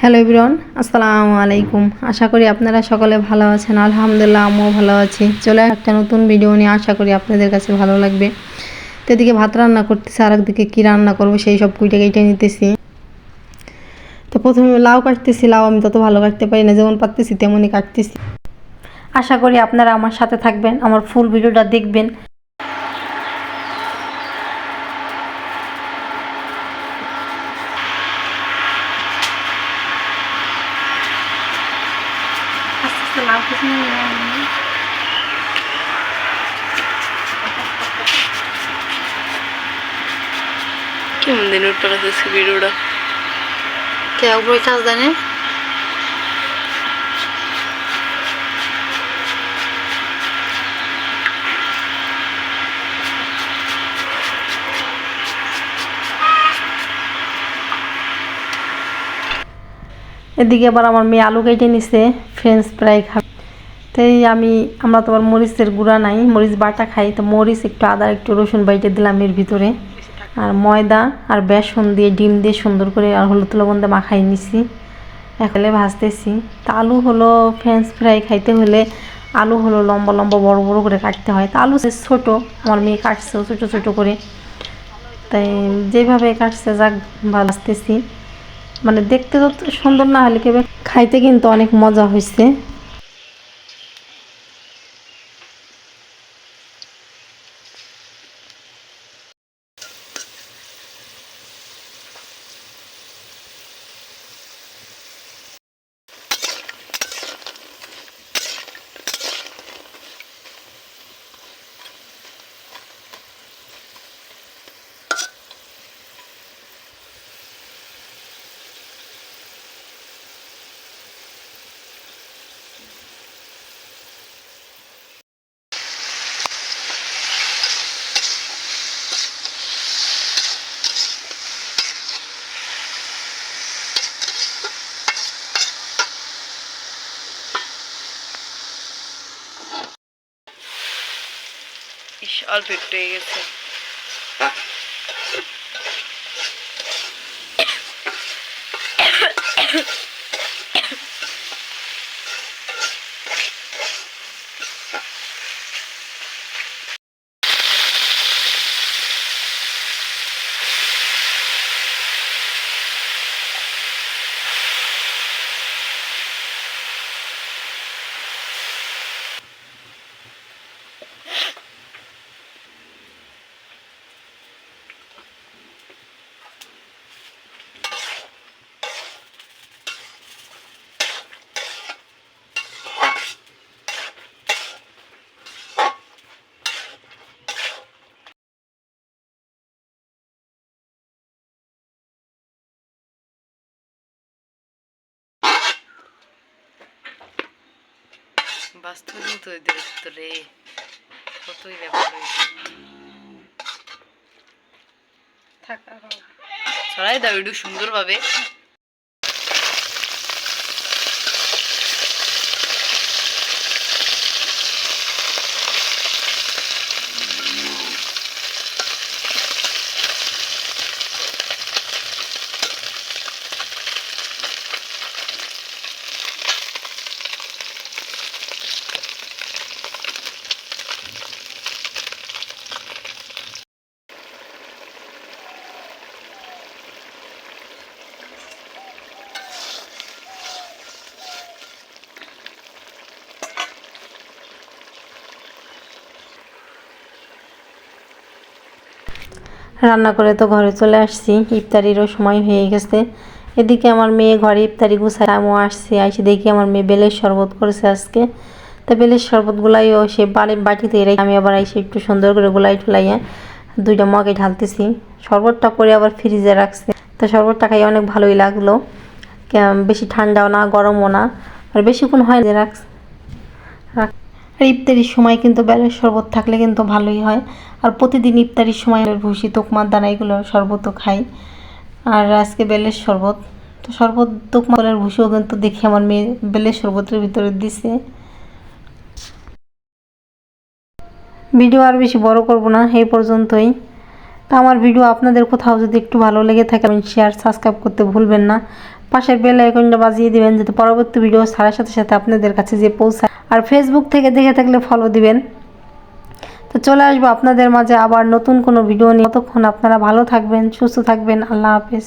Hello ইব্রন আসসালামু আলাইকুম। আশা করি আপনারা সকলে ভালো আছেন। আলহামদুলিল্লাহ, আমিও ভালো আছি। চলে একটা নতুন ভিডিও নিয়ে। আশা করি আপনাদের কাছে ভালো লাগবে। তো এদিকে ভাত রান্না করতেছি, আর একদিকে কী রান্না করব সেই সব কুইটে কেটে নিতেছি। তো প্রথমে লাউ কাটতেছি। লাউ আমি তত ভালো কাটতে পারি না, যেমন পারতেছি তেমনই কাটতেছি। আশা করি আপনারা আমার সাথে থাকবেন, আমার ফুল ভিডিওটা দেখবেন। কিছু কেমন দিন উঠতে পারতেছে ভিডিওটা? কে কাজ জানে? এদিকে আবার আমার মেয়ে আলু কেটে নিছে ফ্রেঞ্চ ফ্রাই খাবে। তাই আমি, আমরা তো আবার মরিচের গুঁড়া নাই, মরিচ বাটা খাই, তো মরিচ একটু আদা, একটু রসুন বাইটে দিলাম এর ভিতরে। আর ময়দা আর বেসন দিয়ে ডিম দিয়ে সুন্দর করে আর হলুদ লবণ দিয়ে মাখাই নিছি। এখানে ভাজতেছি। তা আলু হলো ফ্রেঞ্চ ফ্রাই খাইতে হলে আলু হলো লম্বা লম্বা বড় বড় করে কাটতে হয়। তা আলু ছোট, আমার মেয়ে কাটছে ছোটো ছোটো করে। তাই যেভাবে কাটছে যাক ভাজতেছি মানে দেখতে তো সুন্দর না হলে কেবে, খাইতে কিন্তু অনেক মজা হয়েছে অল্প একটু হয়ে গেছে বাস্তব তো রে কতই ব্যাপার হয়েছে ছড়াই দাও একটু সুন্দরভাবে রান্না করে তো ঘরে চলে আসছি। ইফতারিরও সময় হয়ে গেছে। এদিকে আমার মেয়ে ঘরে ইফতারি গুছায় আমিও আসছি। আসি দেখি আমার মেয়ে বেলের শরবত করেছে আজকে। তা বেলের শরবতগুলাইও সে বাড়ি, বাটিতে রেখে আমি আবার এসে একটু সুন্দর করে গুলাই টুলাইয়া দুইটা মগে ঢালতেছি। শরবতটা করে আবার ফ্রিজে রাখছে। তো শরবতটা খাই অনেক ভালোই লাগল। বেশি ঠান্ডাও না, গরমও না। আর বেশিক্ষণ হয় যে রাখ রাখ আর ইফতারির সময় কিন্তু বেলের শরবত থাকলে কিন্তু ভালোই হয়। আর প্রতিদিন ইফতারির সময় ভুসি তোকমার দানা এগুলো শরবতও খাই। আর আজকে বেলের শরবত। তো শরবত তোকমালের ভুসিও কিন্তু দেখি আমার মেয়ে বেলের শরবতের ভিতরে দিছে। ভিডিও আর বেশি বড় করব না, এই পর্যন্তই। তা আমার ভিডিও আপনাদের কোথাও যদি একটু ভালো লেগে থাকে আমি শেয়ার সাবস্ক্রাইব করতে ভুলবেন না। পাশের বেল আইকনটা বাজিয়ে দিবেন যাতে পরবর্তী ভিডিও ছাড়ার সাথে সাথে আপনাদের কাছে যে পৌঁছায়। আর ফেসবুক থেকে দেখে থাকলে ফলো দিবেন। তো চলে আসব আপনাদের মাঝে আবার নতুন কোনো ভিডিও নিয়ে। ততক্ষণ আপনারা ভালো থাকবেন, সুস্থ থাকবেন। আল্লাহ হাফেজ।